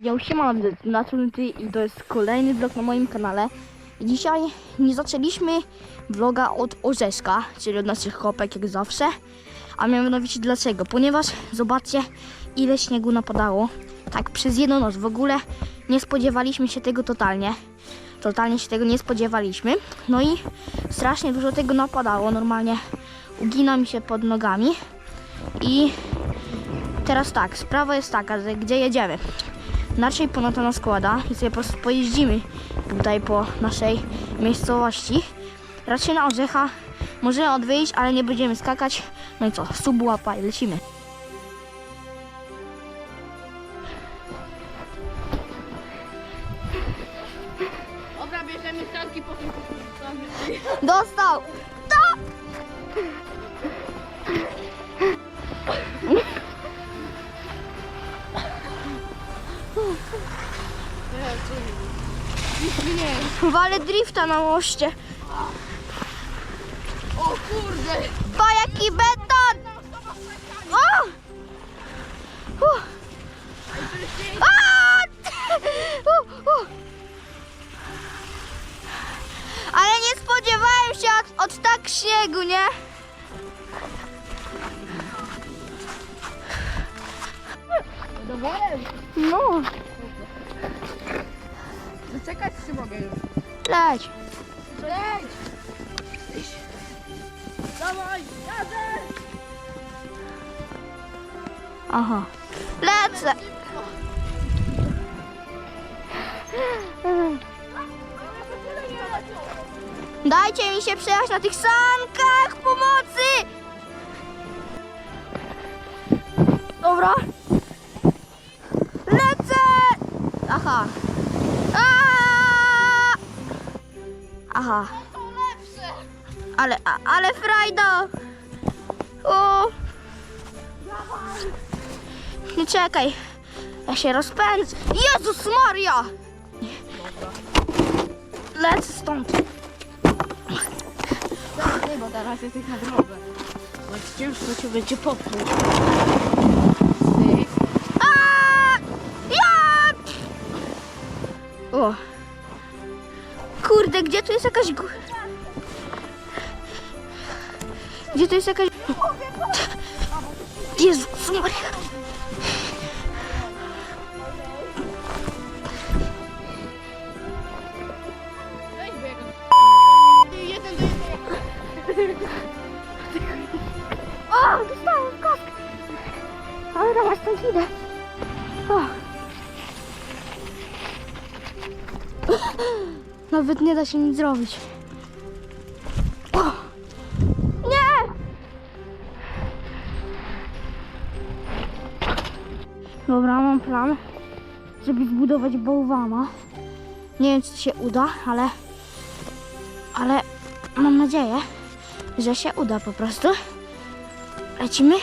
Ja siema na ty i to jest kolejny vlog na moim kanale. Dzisiaj nie zaczęliśmy vloga od orzeszka, czyli od naszych chopek jak zawsze. A mianowicie dlaczego? Ponieważ zobaczcie ile śniegu napadało. Tak przez jedną noc. W ogóle nie spodziewaliśmy się tego totalnie. Totalnie się tego nie spodziewaliśmy. No i strasznie dużo tego napadało. Normalnie ugina mi się pod nogami. I teraz tak, sprawa jest taka, że gdzie jedziemy? Raczej ponad nas składa i sobie po prostu pojeździmy tutaj po naszej miejscowości. Raczej na orzecha możemy odwyjść, ale nie będziemy skakać. No i co, sub łapa i lecimy. Dobra, bierzemy sanki, potem. Dostał! To! Wale drifta na moście. O kurde! Pa jaki beton! O! Uh. Uh, uh. Ale nie spodziewałem się od, od tak śniegu, nie? No, Zaczekać czy mogę już? leć. Leć! Dawaj, jadę! Aha. Lecę. Dajcie mi się przejechać na tych sankach pomocy! Dobra. Lecę! Aha. Aaaa! Aha. Ale, a, ale frajda! O! Nie czekaj. Ja się rozpędzę. Jezus Maria! Lecę stąd. Nie, bo teraz jesteś na drodze. Bo ciężko cię będzie popchnąć. Kurde, gdzie tu jest jakaś góra? Gdzie tu jest jakaś... Jezus Maria! O, dostałem kask! Dobra, ja stąd idę. O. Nawet nie da się nic zrobić. O. Nie! Dobra, mam plan, żeby zbudować bałwana. Nie wiem, czy się uda, ale... Ale mam nadzieję, że się uda po prostu. Lecimy?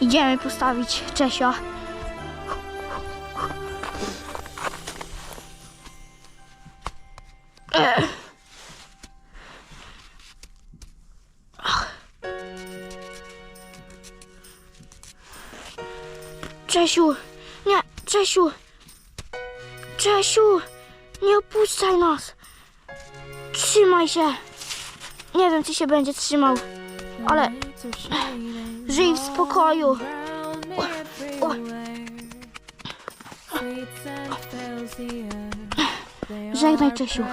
Idziemy postawić Czesia. Czesiu, nie, Czesiu, Czesiu, nie opuszczaj nas. Trzymaj się. Nie wiem, czy się będzie trzymał, ale żyj w spokoju. O. Żegnaj, Czesiu.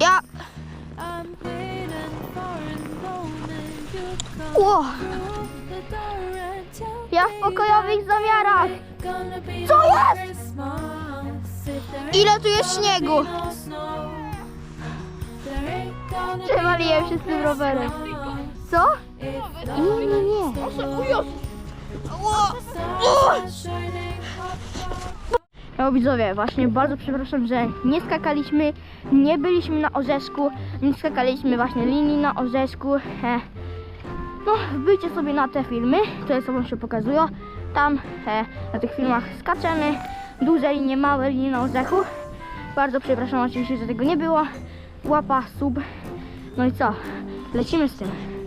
Ja, o, ja w pokojowych zamiarach. Co jest? Ile tu jest śniegu? Przewaliłem się z tym rowerem. Co? Nie, nie, nie. No widzowie, właśnie bardzo przepraszam, że nie skakaliśmy, nie byliśmy na orzeszku, nie skakaliśmy właśnie linii na orzeszku. E, no, wbijcie sobie na te filmy, które sobą się pokazują. Tam e, na tych filmach skaczemy, duże linie, małe linie na orzechu. Bardzo przepraszam oczywiście, że tego nie było. Łapa, sub. No i co? Lecimy z tym.